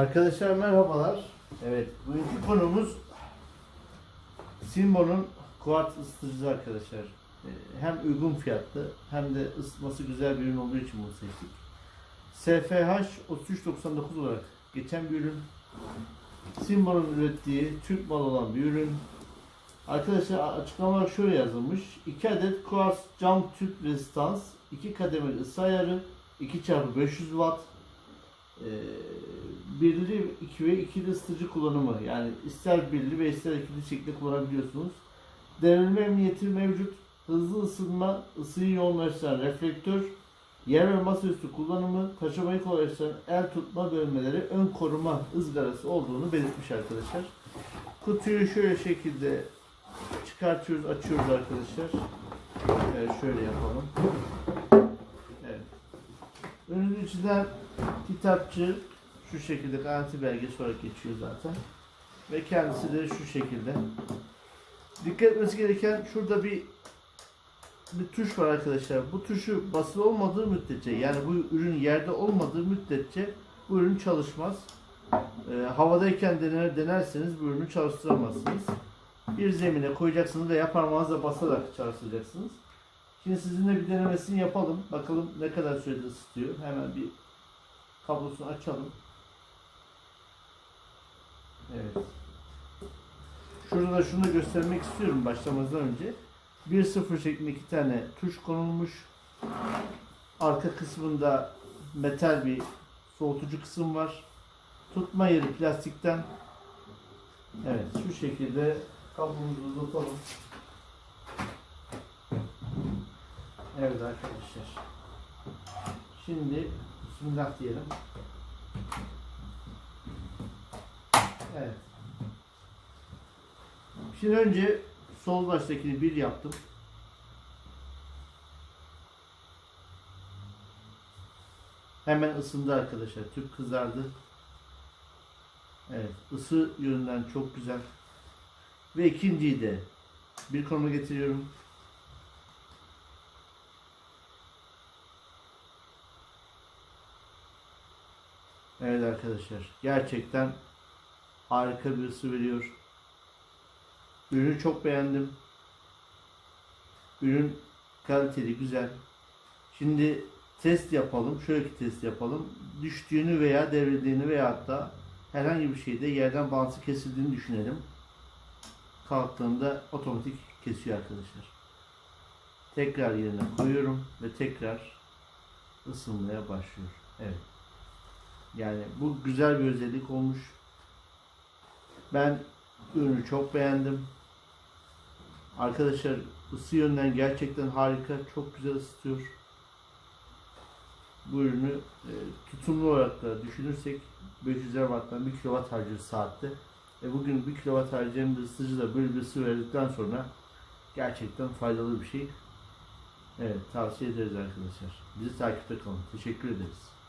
Arkadaşlar merhabalar. Evet, bugünkü konumuz Simbo'nun kuart ısıtıcısı arkadaşlar. Ee, Hem uygun fiyatlı hem de ısıtması güzel bir ürün olduğu için bunu seçtik. SFH 3399 olarak geçen bir ürün. Simbo'nun ürettiği Türk malı olan bir ürün. Arkadaşlar açıklamalar şöyle yazılmış. 2 adet kuars cam tüp rezistans, 2 kademeli ısı ayarı, 2 çarpı 500 watt, e, birli iki ve ikili ısıtıcı kullanımı yani ister birli ve ister ikili şekilde kullanabiliyorsunuz. Devrilme emniyeti mevcut. Hızlı ısınma, ısıyı yoğunlaştıran reflektör, yer ve masaüstü kullanımı, taşımayı kolaylaştıran el tutma bölmeleri, ön koruma ızgarası olduğunu belirtmiş arkadaşlar. Kutuyu şöyle şekilde çıkartıyoruz, açıyoruz arkadaşlar. Evet, şöyle yapalım. Evet. Ürünün içinden kitapçı şu şekilde garanti belgesi olarak geçiyor zaten. Ve kendisi de şu şekilde. Dikkat etmesi gereken şurada bir bir tuş var arkadaşlar. Bu tuşu basılı olmadığı müddetçe yani bu ürün yerde olmadığı müddetçe bu ürün çalışmaz. Ee, havadayken dener, denerseniz bu ürünü çalıştıramazsınız. Bir zemine koyacaksınız veya parmağınızla basarak çalıştıracaksınız. Şimdi sizinle bir denemesini yapalım. Bakalım ne kadar sürede ısıtıyor. Hemen bir kablosunu açalım. Evet. Şurada da şunu da göstermek istiyorum başlamazdan önce. 1.0 şeklinde iki tane tuş konulmuş. Arka kısmında metal bir soğutucu kısım var. Tutma yeri plastikten. Evet şu şekilde kablomuzu uzatalım. Evet arkadaşlar. Şimdi Bismillah diyelim. Evet. Şimdi önce sol baştakini bir yaptım. Hemen ısındı arkadaşlar. Tüp kızardı. Evet. ısı yönünden çok güzel. Ve ikinciyi de bir konuma getiriyorum. Evet arkadaşlar. Gerçekten harika bir ısı veriyor. Ürünü çok beğendim. Ürün kaliteli, güzel. Şimdi test yapalım. Şöyle bir test yapalım. Düştüğünü veya devrildiğini veya hatta herhangi bir şeyde yerden bağlantısı kesildiğini düşünelim. Kalktığında otomatik kesiyor arkadaşlar. Tekrar yerine koyuyorum ve tekrar ısınmaya başlıyor. Evet. Yani bu güzel bir özellik olmuş. Ben ürünü çok beğendim. Arkadaşlar ısı yönden gerçekten harika. Çok güzel ısıtıyor. Bu ürünü e, tutumlu olarak da düşünürsek 500 watttan 1 kW harcıyor saatte. E bugün 1 kW harcayan bir ısıtıcı da böyle bir ısı verdikten sonra gerçekten faydalı bir şey. Evet tavsiye ederiz arkadaşlar. Bizi takipte kalın. Teşekkür ederiz.